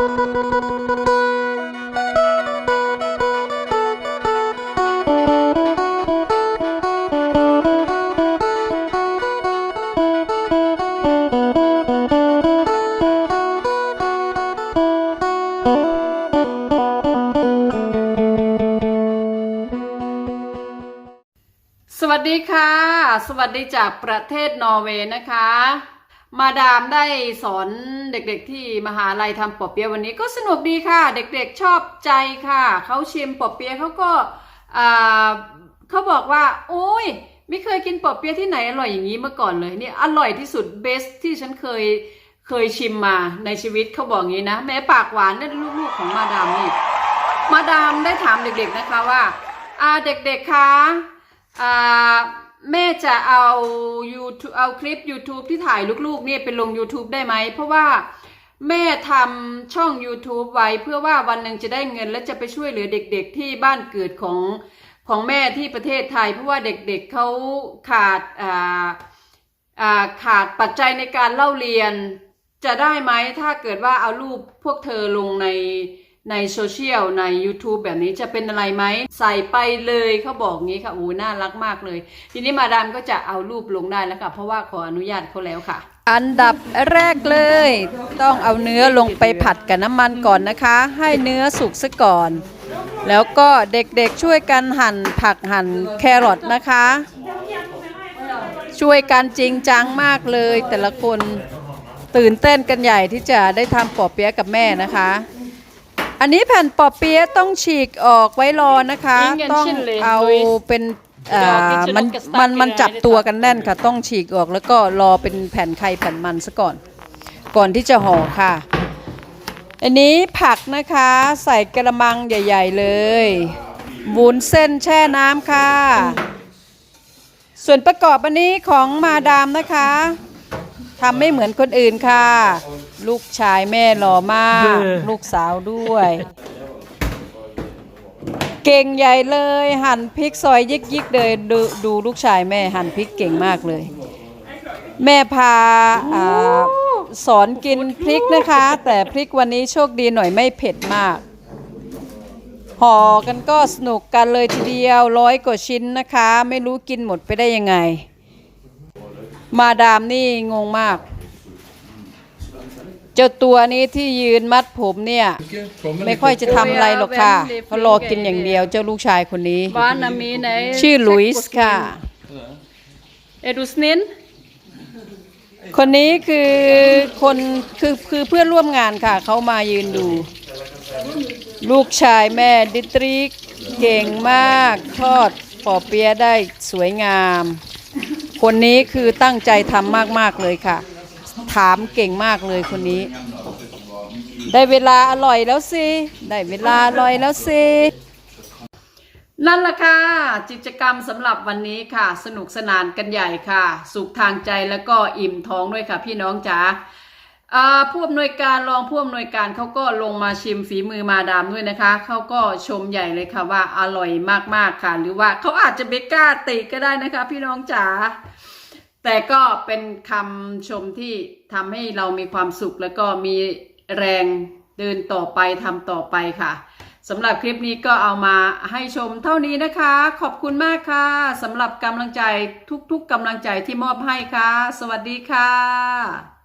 สวัสดีค่ะ สวัสดีจากประเทศนอร์เวย์นะคะ มาดามได้สอนเด็กๆที่มหาลัยทำปอเปียะวันนี้ก็สนุกดีค่ะ เด็กๆชอบใจค่ะเขาชิมปอเปียะเขาก็เขาบอกว่า โอ้ย ไม่เคยกินปอเปียะที่ไหนอร่อยอย่างนี้มาก่อนเลยเนี่ยอร่อยที่สุดเบสที่ฉันเคยเคยชิมมาในชีวิตเขาบอกงี้นะ แม้ปากหวานนั่นลูกๆของมาดามนี่มาดามได้ถามเด็กๆนะคะว่าเด็กๆคะ แม่จะเอา YouTube เอาคลิป YouTube ที่ถ่ายลูกๆเนี่ยไปลง YouTube ได้ไหม เพราะว่าแม่ทำช่อง YouTube ไว้เพื่อว่าวันหนึ่งจะได้เงิน และจะไปช่วยเหลือเด็กๆ ที่บ้านเกิดของของแม่ที่ประเทศไทย เพราะว่าเด็กๆเขาขาดอ่าอ่าขาดปัจจัยในการเล่าเรียนจะได้ไหมถ้าเกิดว่าเอารูปพวกเธอลงใน ในโซเชียลใน YouTube แบบนี้จะเป็นอะไรไหม ใส่ไปเลยเขาบอกงี้ค่ะโอ้น่ารักมากเลย ทีนี้มาดามก็จะเอารูปลงได้แล้วค่ะ เพราะว่าขออนุญาตเขาแล้วค่ะ อันดับแรกเลย ต้องเอาเนื้อลงไปผัดกับน้ำมันก่อนนะคะ ให้เนื้อสุกซะก่อน แล้วก็เด็กๆช่วยกันหั่นผักหั่นแครอทนะคะ ช่วยกันจริงจังมากเลย แต่ละคนตื่นเต้นกันใหญ่ที่จะได้ทำปอเปี๊ยะกับแม่นะคะ อันนี้แผ่นปอเปี๊ยะต้องฉีกออกไว้รอนะคะ ต้องเอาเป็นเอ่อมันมันมันจับตัวกันแน่นค่ะ ต้องฉีกออกแล้วก็รอเป็นแผ่นไข่แผ่นมันซะก่อน ก่อนที่จะห่อค่ะ อันนี้ผักนะคะใส่กระมังใหญ่ ๆ เลยวุ้นเส้นแช่น้ำค่ะ ส่วนประกอบอันนี้ของมาดามนะคะ ทำไม่เหมือนคนอื่นค่ะ ลูกชายแม่หล่อมาก ลูกสาวด้วย เก่งใหญ่เลย หั่นพริกซอยยิกๆเลยดูดูลูกชายแม่หั่นพริกเก่งมากเลย แม่พาอ่าสอนกินพริกนะคะ แต่พริกวันนี้โชคดีหน่อยไม่เผ็ดมากห่อกันก็สนุกกันเลยทีเดียวร้อยกว่าชิ้นนะคะ ไม่รู้กินหมดไปได้ยังไง มาดามนี่งงมาก เจ้าตัวนี้ที่ยืนมัดผมเนี่ย ไม่ค่อยจะทำอะไรหรอกค่ะเขารอกินอย่างเดียวเจ้าลูกชายคนนี้ Barna mine ชื่อลุยส์ค่ะ Er du snill? คนนี้คือคนคือคือเพื่อนร่วมงานค่ะ เขามายืนดู ลูกชายแม่ดิตริก เก่งมาก ทอดปอเปี๊ยะได้สวยงาม คนนี้คือตั้งใจทำมากๆเลยค่ะ ถามเก่งมากเลยคนนี้ ได้เวลาอร่อยแล้วสิ ได้เวลาอร่อยแล้วสินั่นแหละค่ะกิจกรรมสำหรับวันนี้ค่ะ สนุกสนานกันใหญ่ค่ะ สุขทางใจแล้วก็อิ่มท้องด้วยค่ะพี่น้องจ๋า ผู้อำนวยการรองผู้อำนวยการเขาก็ลงมาชิมฝีมือมาดามด้วยนะคะเขาก็ชมใหญ่เลยค่ะว่าอร่อยมากๆค่ะ หรือว่าเขาอาจจะไม่กล้าติก็ได้นะคะ พี่น้องจ๋าแต่ก็เป็นคำชมที่ทำให้เรามีความสุขแล้วก็มีแรงเดินต่อไปทำต่อไปค่ะสำหรับคลิปนี้ก็เอามาให้ชมเท่านี้นะคะ ขอบคุณมากค่ะสำหรับกำลังใจทุกๆกำลังใจที่มอบให้ค่ะ สวัสดีค่ะ